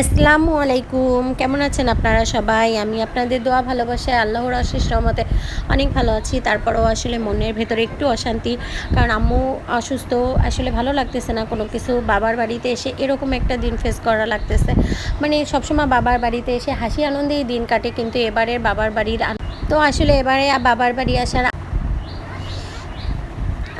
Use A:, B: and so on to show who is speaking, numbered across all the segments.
A: আসসালামু আলাইকুম। কেমন আছেন আপনারা সবাই? আমি আপনাদের দোয়া, ভালোবাসায়, আল্লাহর আশিস রহমতে অনেক ভালো আছি। তারপরেও আসলে মনের ভেতরে একটু অশান্তি, কারণ আম্মু অসুস্থ, আসলে ভালো লাগতেছে না। কোনো কিছু বাবার বাড়িতে এসে এরকম একটা দিন ফেস করা লাগতেছে। মানে সবসময় বাবার বাড়িতে এসে হাসি আনন্দেই দিন কাটে, কিন্তু এবারে বাবার বাড়ির তো আসলে এবারে বাবার বাড়ি আসার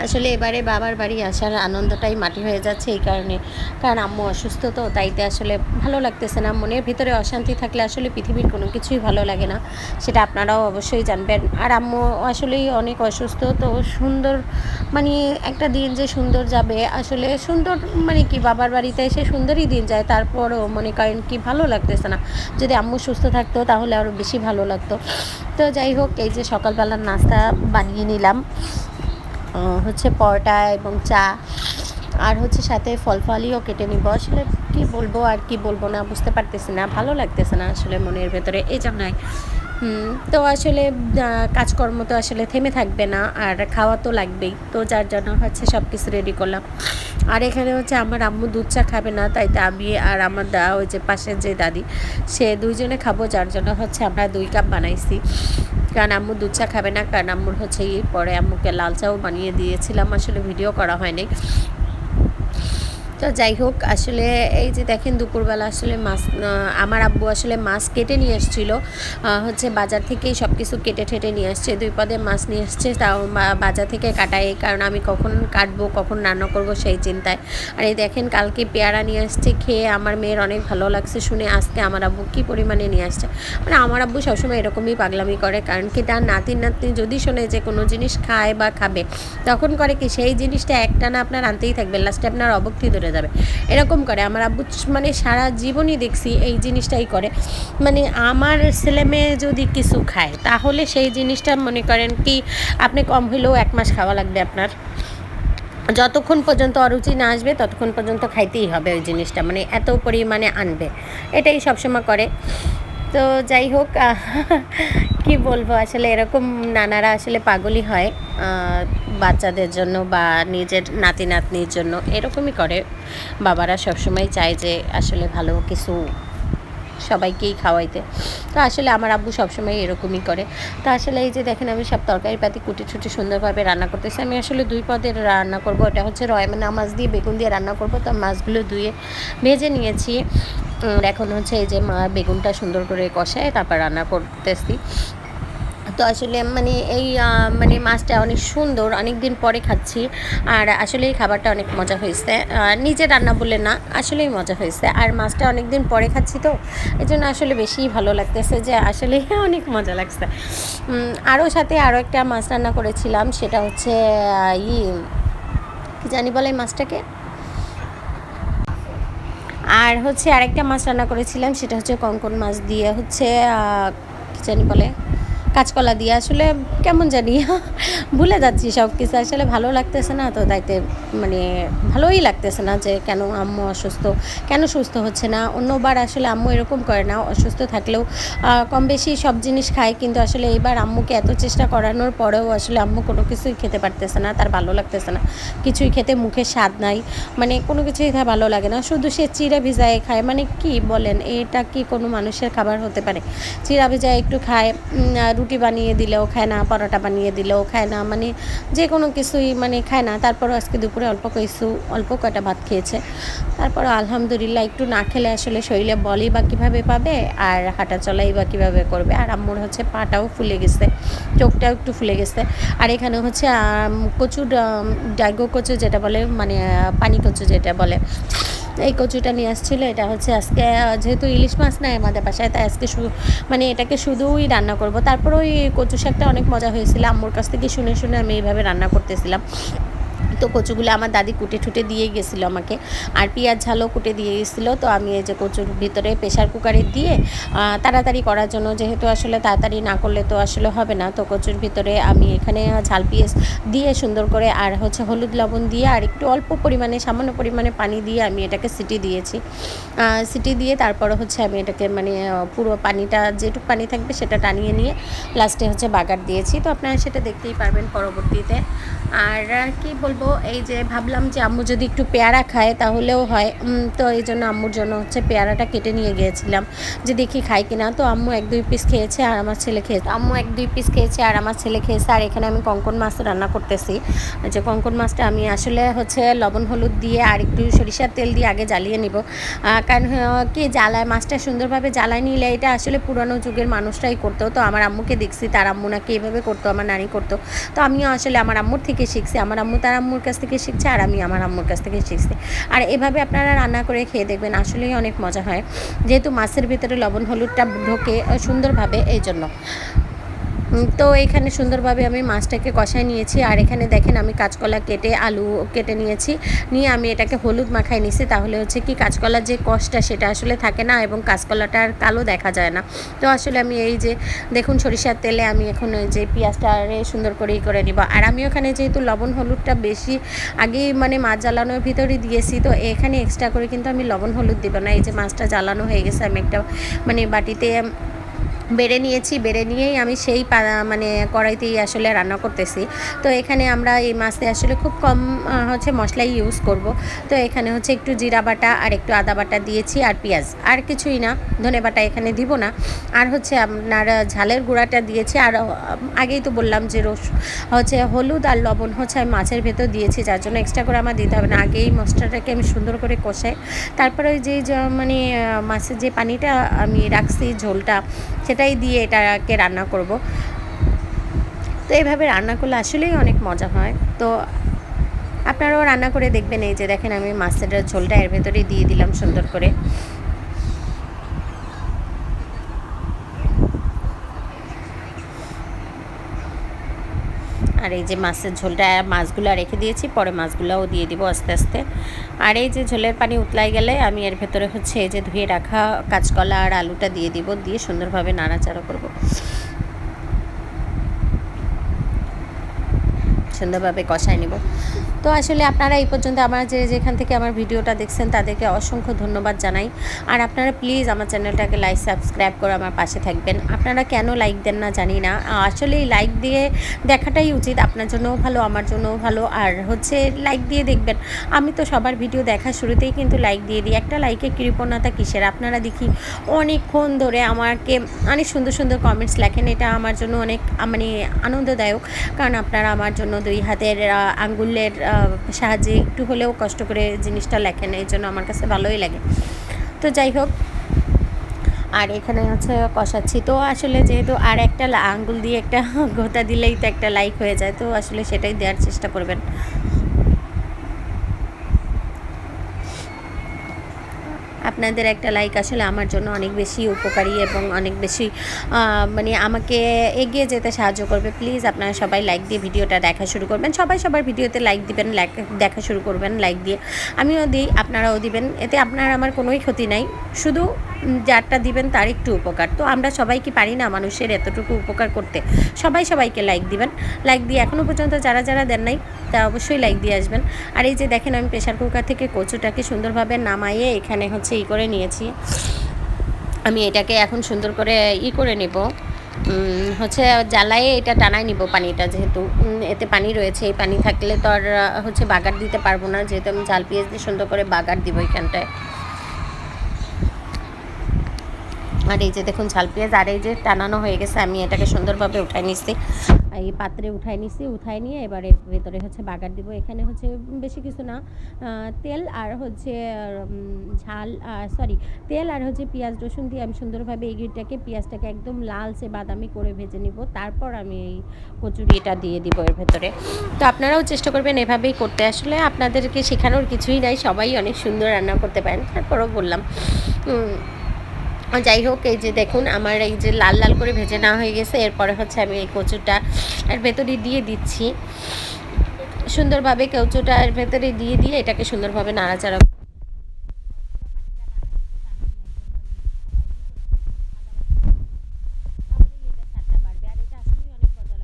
A: আসলে এবারে বাবার বাড়ি আসার আনন্দটাই মাটি হয়ে যাচ্ছে এই কারণে। কারণ আম্মু অসুস্থ তো তাইতে আসলে ভালো লাগতেছে না। মনের ভিতরে অশান্তি থাকলে আসলে পৃথিবীর কোনো কিছুই ভালো লাগে না, সেটা আপনারাও অবশ্যই জানবেন। আর আম্মু আসলেই অনেক অসুস্থ তো, সুন্দর মানে একটা দিন যে সুন্দর যাবে, আসলে সুন্দর মানে কি বাবার বাড়িতে এসে সুন্দরই দিন যায়, তারপরও মনে করেন কি ভালো লাগতেছে না। যদি আম্মু সুস্থ থাকতো তাহলে আরও বেশি ভালো লাগতো। তো যাই হোক, এই যে সকালবেলার নাস্তা বানিয়ে নিলাম। হচ্ছে পরোটা এবং চা, আর হচ্ছে সাথে ফল ফলিও কেটে নিব। আসলে কি বলব আর কি বলব না, বুঝতে পারতেছি না, ভালো লাগতেছে না আসলে মনের ভেতরে, এই জন্যই। তো আসলে কাজকর্ম তো আসলে থেমে থাকবে না, আর খাওয়া তো লাগবেই। তো যার জন্য হচ্ছে সব কিছু রেডি করলাম। আর এখানে হচ্ছে আমার আম্মু দুধ চা খাবে না, তাই তো আমি আর আমার দা, ওই যে পাশের যে দাদি, সে দুইজনে খাব, যার জন্য হচ্ছে আমরা দুই কাপ বানাইছি। কারণ আম্মু দুধ চা খাবে না, কারণ আম্মুর হচ্ছে এই পরে আম্মুকে লাল চাও বানিয়ে দিয়েছিলাম, আসলে ভিডিও করা হয়নি। তো যাই হোক, আসলে এই যে দেখেন দুপুরবেলা আসলে মাছ আমার আব্বু আসলে মাছ কেটে নিয়ে এসেছিল। হচ্ছে বাজার থেকেই সব কিছু কেটে ঠেটে নিয়ে আসছে। দুই পদে মাছ নিয়ে এসছে, তাও বাজার থেকে কাটাই, কারণ আমি কখন কাটবো, কখন রান্না করব সেই চিন্তায়। আর এই দেখেন কালকে পেয়ারা নিয়ে আসছে খেয়ে আমার মেয়ের অনেক ভালো লাগছে শুনে আজকে আমার আব্বু কী পরিমাণে নিয়ে আসছে। মানে আমার আব্বু সবসময় এরকমই পাগলামি করে, কারণ কি তার নাতির নাতনি যদি শোনে যে কোনো জিনিস খায় বা খাবে, তখন করে কি সেই জিনিসটা একটানা আপনার আনতেই থাকবে, লাস্টে আপনার অবক্তি ধরে যাবে। এরকম করে আমার আব্বু মানে সারা জীবনই দেখছি এই জিনিসটাই করে। মানে আমার ছেলে মেয়ে যদি কিছু খায়, তাহলে সেই জিনিসটা মনে করেন কি, আপনি কম হলেও এক মাস খাওয়া লাগবে আপনার। যতক্ষণ পর্যন্ত অরুচি না আসবে, ততক্ষণ পর্যন্ত খাইতেই হবে ওই জিনিসটা মানে এত পরিমাণে আনবে। এটাই সবসময় করে। তো যাই হোক কি বলব, আসলে এরকম নানারা আসলে পাগলই হয় বাচ্চাদের জন্য বা নিজের নাতি নাতনির জন্য এরকমই করে। বাবারা সবসময় চায় যে আসলে ভালো কিছু সবাইকেই খাওয়াইতে। তো আসলে আমার আব্বু সবসময় এরকমই করে। তো আসলে এই যে দেখেন, আমি সব তরকারি পাতি কুটি ছুটি সুন্দরভাবে রান্না করতেছি। আমি আসলে দুই পদের রান্না করব। এটা হচ্ছে রয়মানা মাছ দিয়ে বেগুন দিয়ে রান্না করব। তো মাছগুলো ধুয়ে ভেজে নিয়েছি। এখন হচ্ছে এই যে মা বেগুনটা সুন্দর করে কষায় তারপর রান্না করতেছি। তো আসলে মানে এই মানে মাছটা অনেক সুন্দর অনেক দিন পরে খাচ্ছি। আর আসলে এই খাবারটা অনেক মজা হয়েছে। নিজে রান্না বলে না, আসলেই মজা হয়েছে। আর মাছটা অনেক দিন পরে খাচ্ছি তো এই জন্য আসলে বেশি ভালো লাগতেছে যে আসলে অনেক মজা লাগছে। আরও সাথে আরও একটা মাছ রান্না করেছিলাম, সেটা হচ্ছে ই জানি বলে মাছটাকে? আর হচ্ছে আরেকটা মাছ রান্না করেছিলাম, সেটা হচ্ছে কঙ্কন মাছ দিয়ে হচ্ছে কি জানি বলে? কাঁচকলা দিয়ে। আসলে কেমন জানি, ভুলে যাচ্ছি সব কিছু আসলে ভালো লাগতেছে না তো, তাইতে মানে ভালোই লাগতেছে না যে কেন আম্মু অসুস্থ, কেন সুস্থ হচ্ছে না? অন্যবার আসলে আম্মু এরকম করে না, অসুস্থ থাকলেও কম বেশি সব জিনিস খায়। কিন্তু আসলে এইবার আম্মুকে এত চেষ্টা করানোর পরেও আসলে আম্মু কোনো কিছুই খেতে পারতেছে না, তার ভালো লাগতেছে না। কিছুই খেতে মুখে স্বাদ নাই। মানে কোনো কিছুই তার ভালো লাগে না। শুধু সে চিড়া ভিজায় খায়। মানে কি বলেন, এটা কি কোনো মানুষের খাবার হতে পারে? চিড়া ভিজায় একটু খায় আর রুটি বানিয়ে দিলেও খায় না পরোটা বানিয়ে দিলেও খায় না মানে যে কোনো কিছুই মানে খায় না। তারপরও আজকে দুপুরে অল্প কিছু অল্প কয়টা ভাত খেয়েছে। তারপর আলহামদুলিল্লাহ একটু না খেলে আসলে শরীরে বলই বা কীভাবে পাবে আর হাঁটা চলাই বা কীভাবে করবে। আর আম্মুর হচ্ছে পাটাও ফুলে গেছে চোখটাও একটু ফুলে গেছে। আর এখানে হচ্ছে আম, ডাইগো কচু যেটা বলে মানে পানি কচু যেটা বলে। এই কচুটা নিয়ে আসছিল, এটা হচ্ছে আজকে যেহেতু ইলিশ মাছ নাই আমাদের বাসায়, তাই আজকে মানে এটাকে শুধুই রান্না করব। তারপর ওই কচু শাকটা অনেক মজা হয়েছিল। আম্মুর কাছ থেকে শুনে শুনে আমি এইভাবে রান্না করতেছিলাম। তো কচুগুলো আমার দাদি কুটে ঠুটে দিয়ে গেছিল আমাকে। আর পেঁয়াজ ঝালও কুটে দিয়ে গেছিল। তো আমি এই যে কচুর ভিতরে প্রেশার কুকারে দিয়ে তাড়াতাড়ি করার জন্য যেহেতু আসলে তাড়াতাড়ি না করলে তো আসলে হবে না। তো কচুর ভিতরে আমি এখানে ঝাল পেঁয়াজ দিয়ে সুন্দর করে আর হচ্ছে হলুদ লবণ দিয়ে আর একটু অল্প পরিমাণে, সামান্য পরিমাণে পানি দিয়ে আমি এটাকে সিটি দিয়েছি। সিটি দিয়ে তারপরে হচ্ছে আমি এটাকে মানে পুরো পানিটা যেটুকু পানি থাকবে সেটা টানিয়ে নিয়ে লাস্টে হচ্ছে বাগার দিয়েছি। তো আপনারা সেটা দেখতেই পারবেন পরবর্তীতে। আর কি বলব? এই যে ভাবলাম যে আম্মু যদি একটু পেয়ারা খায় তাহলেও হয়। তো এই জন্য আম্মুর জন্য হচ্ছে পেয়ারাটা কেটে নিয়ে গিয়েছিলাম যে দেখি খাই কিনা। তো আম্মু এক দুই পিস খেয়েছে আর আমার ছেলে খেয়েছে। আম্মু এক দুই পিস খেয়েছে আর আমার ছেলে খেয়েছে। আর এখানে আমি কঙ্কন মাছ রান্না করতেছি। যে কঙ্কন মাছটা আমি আসলে হচ্ছে লবণ, হলুদ দিয়ে আর একটু সরিষার তেল দিয়ে আগে জ্বালিয়ে নিব। কারণ কি জ্বালায়? মাছটা সুন্দরভাবে জ্বালায় নিলে এটা আসলে পুরানো যুগের মানুষরাই করতো। তো আমার আম্মুকে দেখছি, তার আম্মু নাকি এভাবে করতো, আমার নানি করতো। তো আমিও আসলে আমার আম্মুর থেকে শিখছি। আমার আম্মু, তার আম্মুর কাছ থেকে শিখছে আর আমি আমার আম্মুর কাছ থেকে শিখছি। আর এভাবে আপনারা রান্না করে খেয়ে দেখবেন, আসলেই অনেক মজা হয়। যেহেতু মাছের ভিতরে লবণ হলুদটা ঢোকে সুন্দরভাবে এই জন্য তো এখানে সুন্দরভাবে আমি মাছটাকে কষায় নিয়েছি। আর এখানে দেখেন আমি কাঁচকলা কেটে, আলু কেটে নিয়েছি। নিয়ে আমি এটাকে হলুদ মাখায় নিয়েছি তাহলে হচ্ছে কি কাঁচকলার যে কষটা সেটা আসলে থাকে না এবং কাঁচকলাটা কালো দেখা যায় না। তো আসলে আমি এই যে, দেখুন সরিষার তেলে আমি এখন ওই যে পেঁয়াজটা সুন্দর করেই করে নিব। আর আমি ওখানে যেহেতু লবণ হলুদটা বেশি আগেই মানে মাছ জ্বালানোর ভিতরে দিয়েছি, তো এখানে এক্সট্রা করে কিন্তু আমি লবণ হলুদ দিব না। এই যে মাছটা জ্বালানো হয়ে গেছে, আমি একটা মানে বাটিতে বেড়ে নিয়েছি, বেড়ে নিয়েই আমি সেই মানে কড়াইতেই আসলে রান্না করতেছি। তো এখানে আমরা এই মাছে আসলে খুব কম হচ্ছে মশলাই ইউজ করব। তো এখানে হচ্ছে একটু জিরা বাটা আর একটু আদা বাটা দিয়েছি আর পেঁয়াজ। আর কিছুই না, ধনে বাটা এখানে দিব না। আর হচ্ছে আপনার ঝালের গুঁড়াটা দিয়েছি। আর আগেই তো বললাম যে রস, হচ্ছে হলুদ আর লবণ হচ্ছে আমি মাছের ভেতর দিয়েছি। যার জন্য এক্সট্রা করে আমার দিতে হবে না। আগেই মশলাটাকে আমি সুন্দর করে কষাই। তারপরে ওই যে মানে মাছের যে পানিটা আমি রাখছি, ঝোলটা সেটাই দিয়ে এটাকে রান্না করব। তো এভাবে রান্না করলে আসলেই অনেক মজা হয়। তো আপনারাও রান্না করে দেখবেন, এই যে দেখেন আমি মাছের ঝোলটা এর ভেতরেই দিয়ে দিলাম সুন্দর করে। আর এই যে মাছের ঝোলটা মাছগুলো রেখে দিয়েছি, পরে মাছগুলোও দিয়ে দিব আস্তে আস্তে। আর এই যে ঝোলের পানি উতলাই গেলে আমি এর ভেতরে হচ্ছে এই যে ধুয়ে রাখা কাঁচকলা আর আলুটা দিয়ে দিব, দিয়ে সুন্দরভাবে নাড়াচাড়া করব। সুন্দরভাবে কষাই নেব। তো আসলে আপনারা এই পর্যন্ত আমার যে যেখান থেকে আমার ভিডিওটা দেখছেন তাদেরকে অসংখ্য ধন্যবাদ জানাই। আর আপনারা প্লিজ আমার চ্যানেলটাকে লাইক সাবস্ক্রাইব করে আমার পাশে থাকবেন। আপনারা কেন লাইক দেন না জানি না। আসলে লাইক দিয়ে দেখাটাই উচিত। আপনার জন্যও ভালো, আমার জন্যও ভালো। আর হচ্ছে লাইক দিয়ে দেখবেন। আমি তো সবার ভিডিও দেখা শুরুতেই কিন্তু লাইক দিয়ে দিই। একটা লাইকে কৃপণতা কিসের? আপনারা দেখি অনেকক্ষণ ধরে আমাকে অনেক সুন্দর সুন্দর কমেন্টস লেখেন। এটা আমার জন্য অনেক মানে আনন্দদায়ক। কারণ আপনারা আমার জন্য দুই হাতের আঙ্গুলের সাহায্যে একটু হলেও কষ্ট করে জিনিসটা লেখেন, এই জন্য আমার কাছে ভালোই লাগে। তো যাই হোক, আর এখানে হচ্ছে কষাচ্ছি। তো আসলে যেহেতু আর একটা আঙ্গুল দিয়ে একটা গোতা দিলেই তো একটা লাইক হয়ে যায়, তো আসলে সেটাই দেওয়ার চেষ্টা করবেন। আপনাদের একটা লাইক আসলে আমার জন্য অনেক বেশি উপকারী এবং অনেক বেশি মানে আমাকে এগিয়ে যেতে সাহায্য করবে। প্লিজ আপনারা সবাই লাইক দিয়ে ভিডিওটা দেখা শুরু করবেন। সবাই সবার ভিডিওতে লাইক দিবেন লাইক দেখা শুরু করবেন লাইক দিয়ে। আমিও দিই, আপনারাও দিবেন। এতে আপনার আমার কোনোই ক্ষতি নাই। শুধু যারটা দিবেন তার একটু উপকার। তো আমরা সবাই কি পারি না মানুষের এতটুকু উপকার করতে? সবাই সবাইকে লাইক দিবেন। লাইক দিয়ে এখনও পর্যন্ত যারা যারা দেন নাই, তা অবশ্যই লাইক দিয়ে আসবেন। আর এই যে দেখেন আমি প্রেশার কুকার থেকে কচুটাকে সুন্দরভাবে নামাইয়ে এখানে হচ্ছে ই করে নিয়েছি। আমি এটাকে এখন সুন্দর করে ই করে নেব। হচ্ছে জ্বালায়ে এটা টানায় নিব পানিটা যেহেতু। এতে পানি রয়েছে। এই পানি থাকলে তো আর হচ্ছে বাগার দিতে পারব না। যেহেতু আমি ঝাল পেঁয়াজ দিয়ে সুন্দর করে বাগার দিব এখানটায় আর এই যে দেখুন, ঝাল পেঁয়াজ আর এই যে টানানো হয়ে গেছে, আমি এটাকে সুন্দরভাবে উঠাই নিচ্ছি। এই পাত্রে উঠাই নিচ্ছি, উঠাই নিয়ে এবারে ভেতরে হচ্ছে বাগার দিব। এখানে হচ্ছে বেশি কিছু না তেল আর হচ্ছে ঝাল সরি তেল আর হচ্ছে পেঁয়াজ, রসুন দিয়ে আমি সুন্দরভাবে এই গিরটাকে পেঁয়াজটাকে একদম লালচে বাদামি করে ভেজে নিব। তারপর আমি এই কচুরিটা দিয়ে দিব এর ভেতরে। তো আপনারাও চেষ্টা করবেন এভাবেই করতে। আসলে আপনাদেরকে শেখানোর কিছুই নাই, সবাই অনেক সুন্দর রান্না করতে পারেন। তারপরও বললাম যাই হোক, এই যে দেখুন, আমার এই যে লাল লাল করে ভেজে নেওয়া হয়ে গেছে। এরপরে হচ্ছে আমি এই কচুটা এর ভেতরে দিয়ে দিচ্ছি। সুন্দরভাবে কচুটা এর ভেতরে দিয়ে দিয়ে এটাকে সুন্দরভাবে নাড়াচাড়া তাহলেই এটা স্বাদটা বাড়বে আর এটা আসলেই অনেক মজা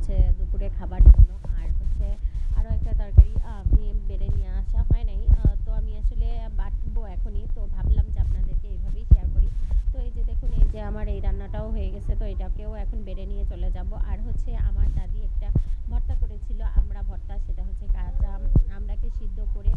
A: হচ্ছে দুপুরে খাবার জন্য। আর হচ্ছে আরও একটা তরকারি আমি বেড়ে নিয়ে আসা হয় নাই। তো আমি আসলে বাটবো এখনই। তো ভাবলাম যে আপনাদেরকে এইভাবেই শেয়ার করি। তো এই যে দেখুন, এই যে আমার এই রান্নাটাও হয়ে গেছে, তো এটাকেও এখন বেড়ে নিয়ে চলে যাব। আর হচ্ছে আমার দাদি একটা ভর্তা করেছিল, আমরা ভর্তা, সেটা হচ্ছে কাঁচা আমড়াকে সিদ্ধ করে